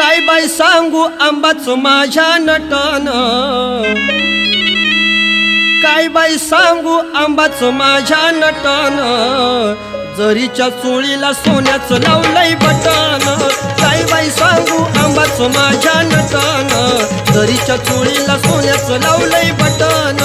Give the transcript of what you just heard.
काय बाई सांगू आंबाच माझ्या नटन? काय बाई सांगू आंबाच माझ्या नटन? जरीच्या चोळीला सोन्याचं लावलंय बटन. काय बाई सांगू आंबाच माझ्या नटन? जरीच्या चोळीला सोन्याचं लावलंय बटन.